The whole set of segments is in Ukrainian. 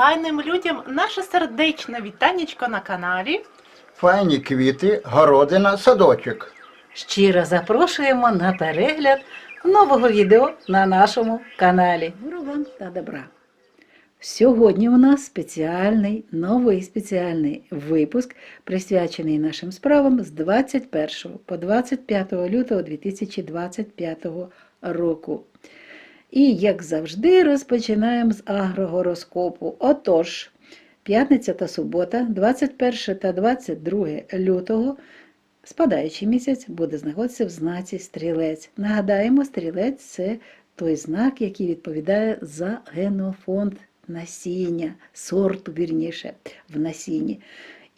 файним людям наше сердечне вітанечко на каналі. Файні квіти, городина, садочок. Щиро запрошуємо на перегляд нового відео на нашому каналі. Миру вам та добра. Сьогодні у нас спеціальний, новий спеціальний випуск, присвячений нашим справам з 21 по 25 лютого 2025 року. І, як завжди, розпочинаємо з агрогороскопу. Отож, п'ятниця та субота, 21 та 22 лютого, спадаючий місяць буде знаходитися в знаці стрілець. Нагадаємо, стрілець це той знак, який відповідає за генофонд насіння, сорту, вірніше, в насінні.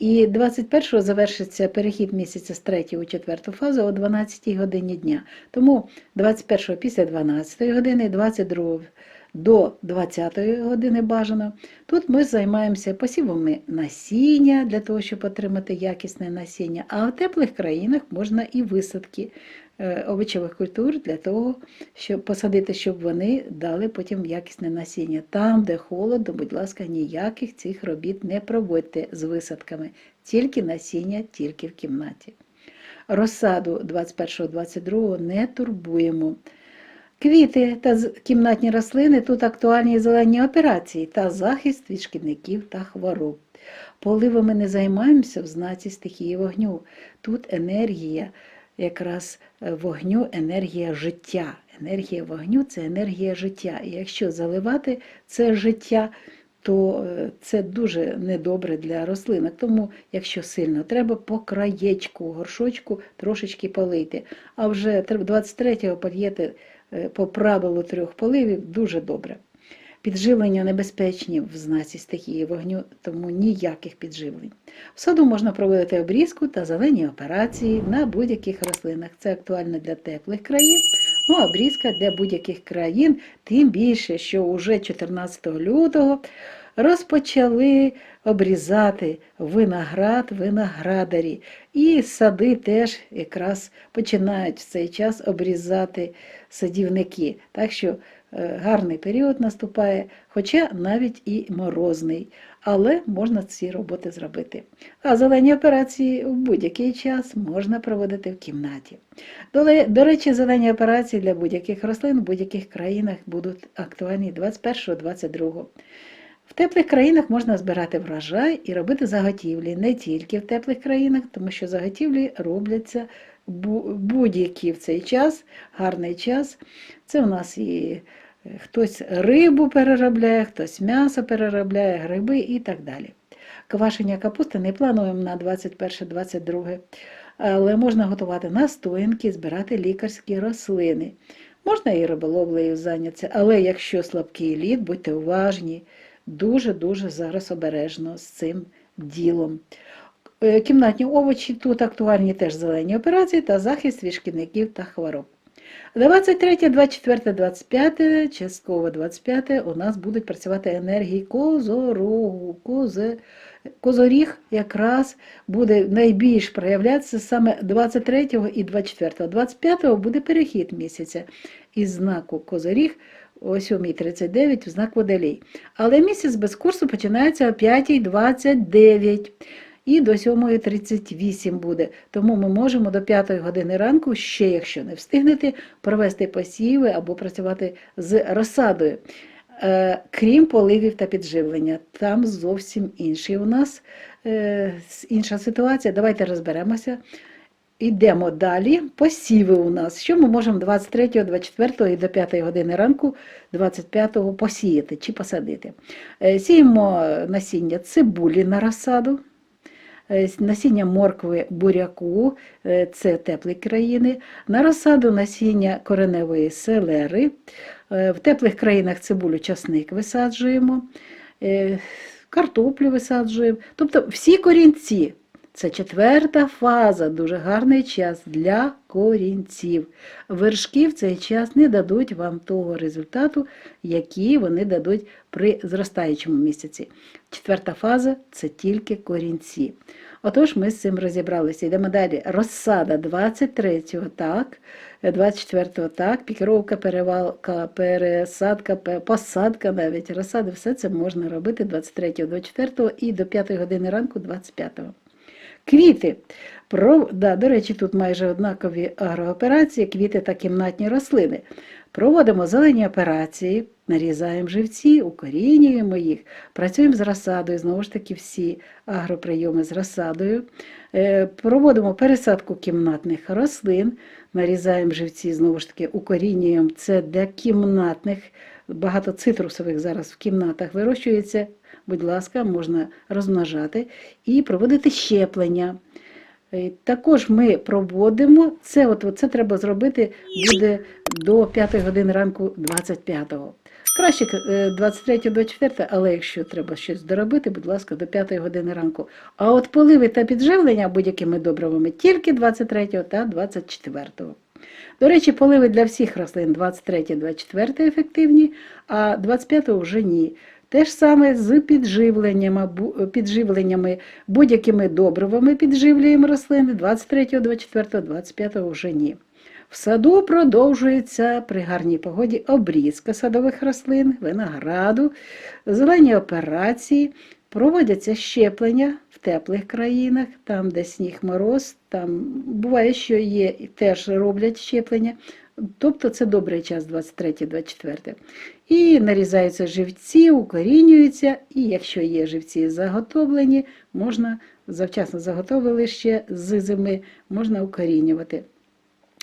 І 21-го завершиться перехід місяця з 3 у 4 фазу о 12 годині дня. Тому 21-го після 12 години, 22-го до 20 години бажано. Тут ми займаємося посівами насіння для того, щоб отримати якісне насіння. А в теплих країнах можна і висадки е, овочевих культур для того, щоб посадити, щоб вони дали потім якісне насіння. Там, де холодно, будь ласка, ніяких цих робіт не проводьте з висадками, тільки насіння, тільки в кімнаті. Розсаду 21-22 не турбуємо. Квіти та кімнатні рослини тут актуальні зелені операції та захист від шкідників та хвороб. Поливами не займаємося в знаці стихії вогню. Тут енергія якраз е, вогню, енергія життя. Енергія вогню це енергія життя. І якщо заливати це життя, то е, це дуже недобре для рослинок. Тому, якщо сильно треба, по краєчку, горшочку трошечки полити. А вже 23-го польєте по правилу трьох поливів дуже добре. Підживлення небезпечні в знаці стихії вогню, тому ніяких підживлень. В саду можна проводити обрізку та зелені операції на будь-яких рослинах. Це актуально для теплих країн. Ну, а обрізка для будь-яких країн, тим більше, що уже 14 лютого розпочали обрізати виноград, виноградарі. І сади теж якраз починають в цей час обрізати садівники. Так що е, гарний період наступає, хоча навіть і морозний, але можна ці роботи зробити. А зелені операції в будь-який час можна проводити в кімнаті. До, речі, зелені операції для будь-яких рослин в будь-яких країнах будуть актуальні 21-22. В теплих країнах можна збирати врожай і робити заготівлі не тільки в теплих країнах, тому що заготівлі робляться бу- будь-які в цей час, гарний час. Це у нас і е, хтось рибу переробляє, хтось м'ясо переробляє, гриби і так далі. Квашення капусти не плануємо на 21-22, але можна готувати настоянки, збирати лікарські рослини. Можна і риболовлею зайнятися, але якщо слабкий лід, будьте уважні, дуже-дуже зараз обережно з цим ділом. Е, Кімнатні овочі тут актуальні теж зелені операції та захист від шкідників та хвороб. 23, 24, 25, частково 25 у нас будуть працювати енергії козорогу, козе, козоріг якраз буде найбільш проявлятися саме 23 і 24. 25 буде перехід місяця із знаку козоріг о 7.39 в знак водолій. Але місяць без курсу починається о 5.29 і до 7.38 буде. Тому ми можемо до 5 години ранку, ще якщо не встигнете, провести посіви або працювати з розсадою. Е, Крім поливів та підживлення, там зовсім інший у нас е, інша ситуація. Давайте розберемося. Йдемо далі. Посіви у нас. Що ми можемо 23, 24 і до 5 години ранку 25 посіяти чи посадити? Е, Сіємо насіння цибулі на розсаду, е, насіння моркви буряку, е, це теплі країни, на розсаду насіння кореневої селери. В теплих країнах цибулю часник висаджуємо, картоплю висаджуємо. Тобто всі корінці Це четверта фаза, дуже гарний час для корінців. Вершки в цей час не дадуть вам того результату, який вони дадуть при зростаючому місяці. Четверта фаза це тільки корінці. Отож, ми з цим розібралися. Йдемо далі. Розсада 23-го, так, 24-го, так, пікіровка, перевалка, пересадка, посадка навіть, розсади, все це можна робити 23-го, 24-го і до 5 години ранку 25-го. Квіти. Про, да, до речі, тут майже однакові агрооперації, квіти та кімнатні рослини. Проводимо зелені операції, нарізаємо живці, укорінюємо їх, працюємо з розсадою, знову ж таки, всі агроприйоми з розсадою. Е, Проводимо пересадку кімнатних рослин, нарізаємо живці, знову ж таки, укорінюємо. Це для кімнатних, багато цитрусових зараз в кімнатах вирощується. Будь ласка, можна розмножати і проводити щеплення. Е, Також ми проводимо це, от, це треба зробити буде до 5 години ранку 25-го. Краще 23-24, але якщо треба щось доробити, будь ласка, до 5 години ранку. А от поливи та підживлення будь-якими добривами тільки 23 та 24. До речі, поливи для всіх рослин 23-24 ефективні, а 25 вже ні. Те ж саме з підживленнями, підживленнями будь-якими добривами підживлюємо рослини 23, 24, 25 вже ні. В саду продовжується при гарній погоді обрізка садових рослин, винограду, зелені операції, проводяться щеплення в теплих країнах, там, де сніг мороз, там буває, що є, теж роблять щеплення. Тобто це добрий час 23-24. І нарізаються живці, укорінюються, і якщо є живці заготовлені, можна завчасно заготовили ще з зими, можна укорінювати.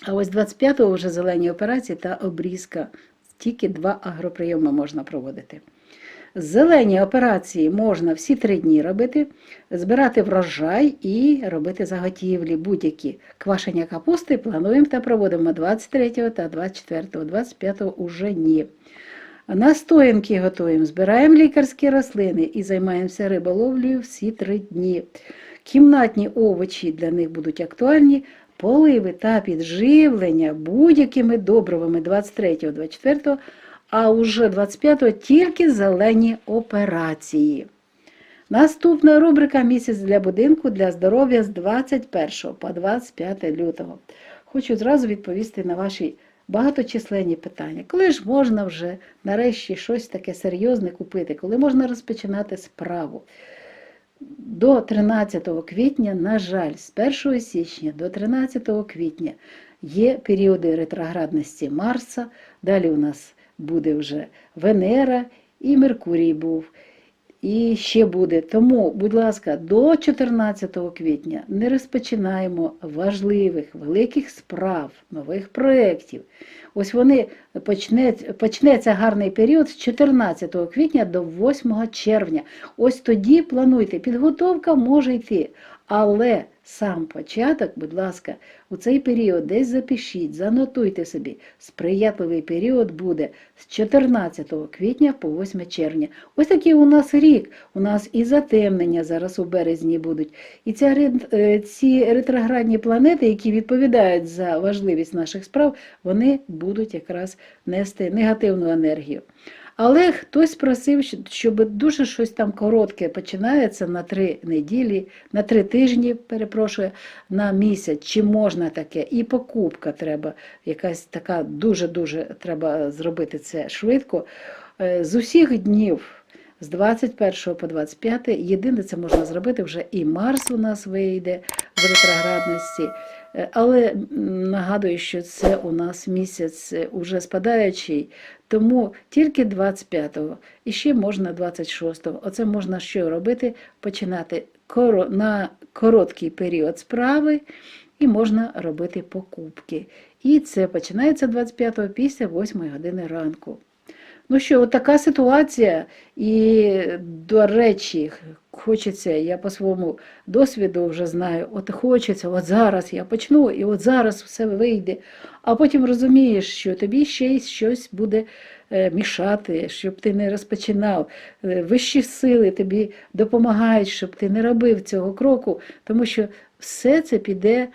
А ось 25-го вже зелені операції та обрізка. Тільки два агроприйоми можна проводити. Зелені операції можна всі три дні робити, збирати врожай і робити заготівлі будь-які. Квашення капусти плануємо та проводимо 23 та 24, 25 уже ні. Настоянки готуємо, збираємо лікарські рослини і займаємося риболовлею всі три дні. Кімнатні овочі для них будуть актуальні, поливи та підживлення будь-якими добривами 23-24, а уже 25-го тільки зелені операції. Наступна рубрика Місяць для будинку для здоров'я з 21 по 25 лютого. Хочу зразу відповісти на ваші багаточисленні питання. Коли ж можна вже нарешті щось таке серйозне купити, коли можна розпочинати справу? До 13 квітня, на жаль, з 1 січня до 13 квітня є періоди ретроградності Марса, далі у нас буде вже Венера і Меркурій був. І ще буде. Тому, будь ласка, до 14 квітня не розпочинаємо важливих, великих справ, нових проєктів. Ось вони почнеться, почнеться гарний період з 14 квітня до 8 червня. Ось тоді плануйте, підготовка може йти, але сам початок, будь ласка, у цей період десь запишіть, занотуйте собі. Сприятливий період буде з 14 квітня по 8 червня. Ось такий у нас рік. У нас і затемнення зараз у березні будуть. І ця, е, ці ретроградні планети, які відповідають за важливість наших справ, вони будуть якраз нести негативну енергію. Але хтось просив, щоб дуже щось там коротке починається на три неділі, на три тижні, перепрошую, на місяць. Чи можна таке? І покупка треба, якась така дуже-дуже треба зробити це швидко. Е, З усіх днів, з 21 по 25, єдине це можна зробити вже і Марс у нас вийде з ретроградності. Е, Але нагадую, що це у нас місяць е, уже спадаючий, тому тільки 25-го і ще можна 26-го. Оце можна що робити? Починати на короткий період справи і можна робити покупки. І це починається 25-го після 8 години ранку. Ну що, от така ситуація, і до речі, хочеться, я по своєму досвіду вже знаю, от хочеться, от зараз я почну, і от зараз все вийде. А потім розумієш, що тобі ще й щось буде е, мішати, щоб ти не розпочинав. Е, Вищі сили тобі допомагають, щоб ти не робив цього кроку, тому що все це піде,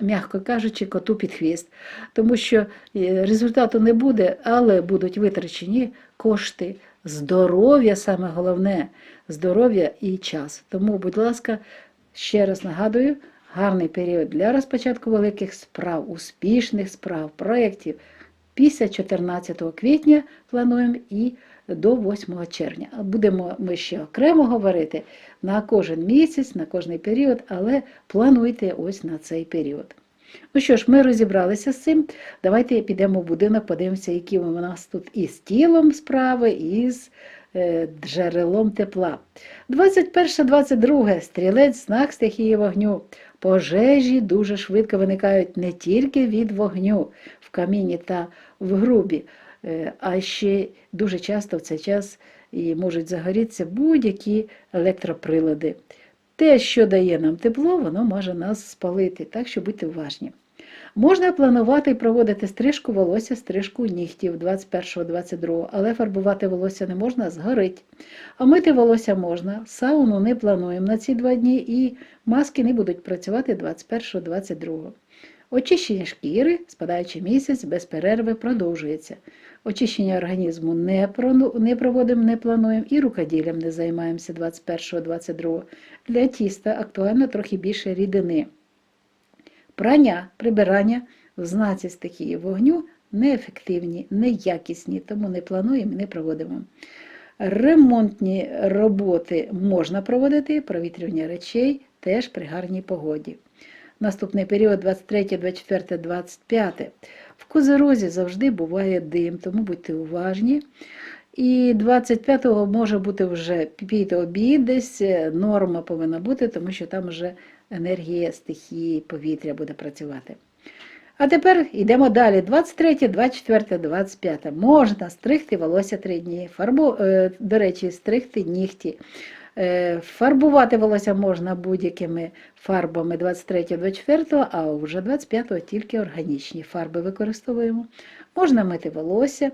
м'яко кажучи, коту під хвіст. Тому що е, результату не буде, але будуть витрачені кошти, здоров'я саме головне, здоров'я і час. Тому, будь ласка, ще раз нагадую, гарний період для розпочатку великих справ, успішних справ, проєктів. Після 14 квітня плануємо і до 8 червня. Будемо ми ще окремо говорити на кожен місяць, на кожний період, але плануйте ось на цей період. Ну що ж, ми розібралися з цим. Давайте підемо в будинок, подивимося, які у нас тут і з тілом справи, і з е, джерелом тепла. 21-22 стрілець, знак стихії вогню. Пожежі дуже швидко виникають не тільки від вогню в каміні та в грубі, е, а ще дуже часто в цей час і можуть загорітися будь-які електроприлади. Те, що дає нам тепло, воно може нас спалити, так що будьте уважні. Можна планувати і проводити стрижку волосся, стрижку нігтів 21-22, але фарбувати волосся не можна, згорить. А мити волосся можна, сауну не плануємо на ці два дні і маски не будуть працювати 21-22. Очищення шкіри, спадаючи місяць, без перерви продовжується. Очищення організму не, не проводимо, не плануємо і рукоділлям не займаємося 21-22. Для тіста актуально трохи більше рідини. Прання, прибирання в знаці стихії вогню неефективні, неякісні, тому не плануємо і не проводимо. Ремонтні роботи можна проводити, провітрювання речей теж при гарній погоді. Наступний період 23, 24, 25. В Козерозі завжди буває дим, тому будьте уважні. І 25-го може бути вже під обід, десь е, норма повинна бути, тому що там вже енергія стихії повітря буде працювати. А тепер йдемо далі. 23, 24, 25. Можна стригти волосся 3 дні. Фарбу, е, до речі, стригти нігті. Е, Фарбувати волосся можна будь-якими фарбами 23-24, а вже 25-го тільки органічні фарби використовуємо. Можна мити волосся.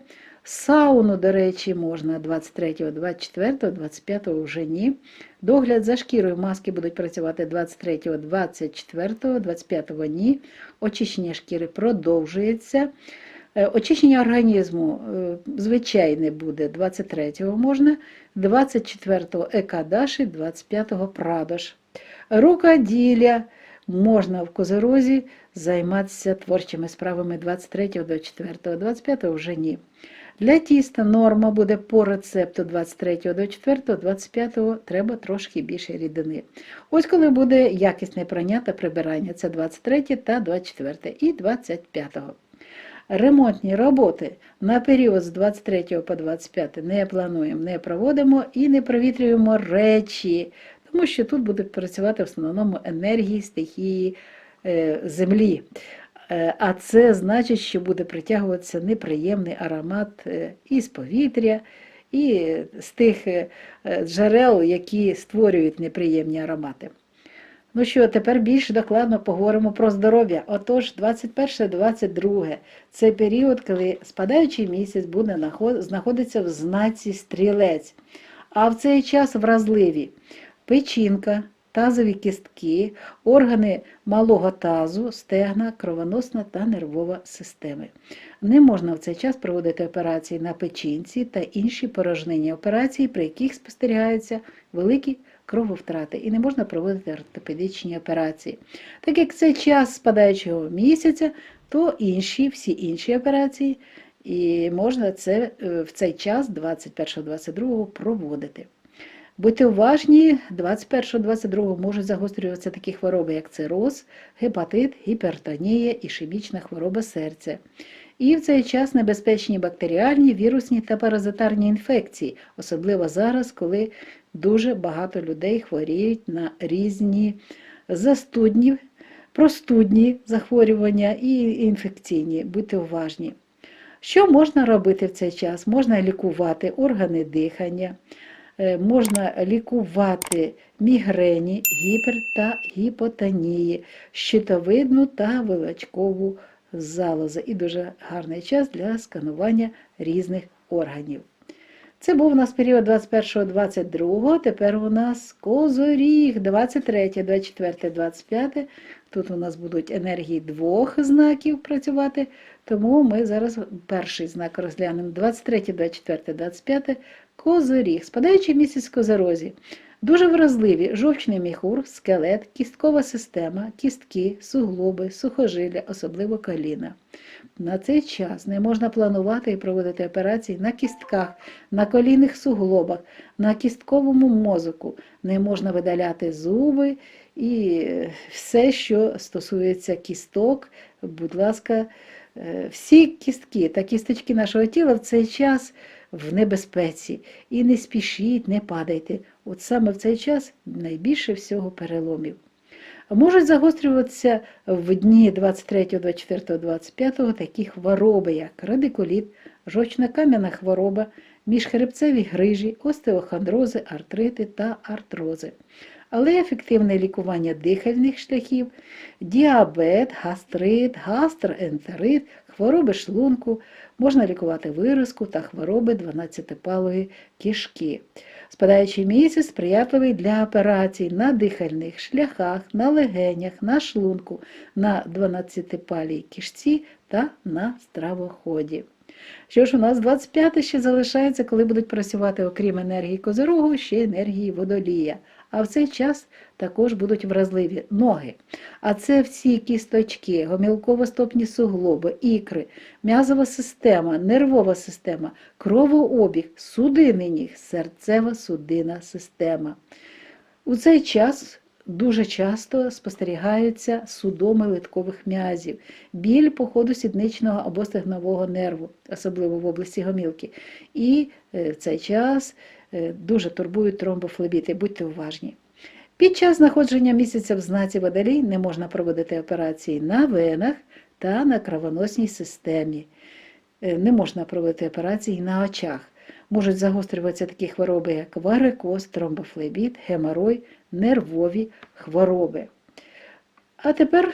Сауну, до речі, можна 23, 24, 25 вже ні. Догляд за шкірою маски будуть працювати 23, 24, 25 ні. Очищення шкіри продовжується. Е, Очищення організму е, звичайне буде 23-го можна, 24-го екадаші, 25-го прадош. Рукоділля можна в козорозі займатися творчими справами 23-го до 4-го, 25-го вже ні. Для тіста норма буде по рецепту 23 до 4, 25 треба трошки більше рідини. Ось коли буде якісне прання та прибирання, це 23 та 24 і 25. Ремонтні роботи на період з 23 по 25 не плануємо, не проводимо і не провітрюємо речі, тому що тут будуть працювати в основному енергії, стихії е, землі. Е, А це значить, що буде притягуватися неприємний аромат е, із повітря, і з тих джерел, які створюють неприємні аромати. Ну що, тепер більш докладно поговоримо про здоров'я. Отож, 21-22 це період, коли спадаючий місяць буде наход- знаходитися в знаці стрілець, а в цей час вразливі печінка, тазові кістки, органи малого тазу, стегна, кровоносна та нервова системи. Не можна в цей час проводити операції на печінці та інші порожнені операції, при яких спостерігаються великі крововтрати, і не можна проводити ортопедичні операції. Так як це час спадаючого місяця, то інші, всі інші операції і можна це е, в цей час, 21-22, проводити. Будьте уважні, 21-22 можуть загострюватися такі хвороби, як цироз, гепатит, гіпертонія, ішемічна хвороба серця. І в цей час небезпечні бактеріальні, вірусні та паразитарні інфекції, особливо зараз, коли дуже багато людей хворіють на різні застудні, простудні захворювання і інфекційні. Будьте уважні. Що можна робити в цей час? Можна лікувати органи дихання, е, можна лікувати мігрені, гіпер та гіпотонії, щитовидну та вилачкову залози і дуже гарний час для сканування різних органів. Це був у нас період 21-22, тепер у нас козоріг 23, 24, 25. Тут у нас будуть енергії двох знаків працювати, тому ми зараз перший знак розглянемо 23, 24, 25. Козоріг, спадаючий місяць козорозі. Дуже вразливі жовчний міхур, скелет, кісткова система, кістки, суглоби, сухожилля, особливо коліна. На цей час не можна планувати і проводити операції на кістках, на колінних суглобах, на кістковому мозоку. Не можна видаляти зуби і е, все, що стосується кісток. Будь ласка, е, всі кістки та кісточки нашого тіла в цей час в небезпеці. І не спішіть, не падайте. От саме в цей час найбільше всього переломів. Можуть загострюватися в дні 23, 24, 25 такі хвороби, як радикуліт, жовчно-кам'яна хвороба, міжхребцеві грижі, остеохондрози, артрити та артрози. Але ефективне лікування дихальних шляхів, діабет, гастрит, гастроентерит, хвороби шлунку, можна лікувати виразку та хвороби 12-палої кишки. Спадаючий місяць сприятливий для операцій на дихальних шляхах, на легенях, на шлунку, на 12-палій кишці та на стравоході. Що ж у нас 25 ще залишається, коли будуть працювати, окрім енергії козирогу, ще енергії водолія. А в цей час також будуть вразливі ноги. А це всі кісточки, гомілково-стопні суглоби, ікри, м'язова система, нервова система, кровообіг, судинний ніг, серцево-судинна система. У цей час дуже часто спостерігаються судоми литкових м'язів, біль по ходу сідничного або стегнового нерву, особливо в області гомілки. І е, в цей час дуже турбують тромбофлебіти, будьте уважні. Під час знаходження місяця в знаці водолій не можна проводити операції на венах та на кровоносній системі. Е, Не можна проводити операції на очах. Можуть загострюватися такі хвороби, як варикоз, тромбофлебіт, геморой, нервові хвороби. А тепер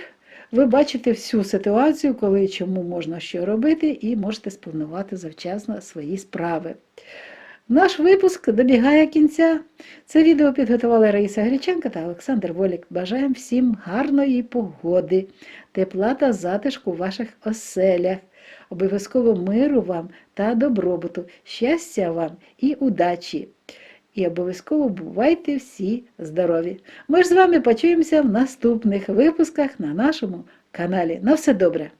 ви бачите всю ситуацію, коли чому можна що робити, і можете спланувати завчасно свої справи. Наш випуск добігає кінця. Це відео підготували Раїса Греченка та Олександр Волік. Бажаємо всім гарної погоди, тепла та затишку в ваших оселях. Обов'язково миру вам та добробуту, щастя вам і удачі. І обов'язково бувайте всі здорові. Ми ж з вами почуємося в наступних випусках на нашому каналі. На все добре!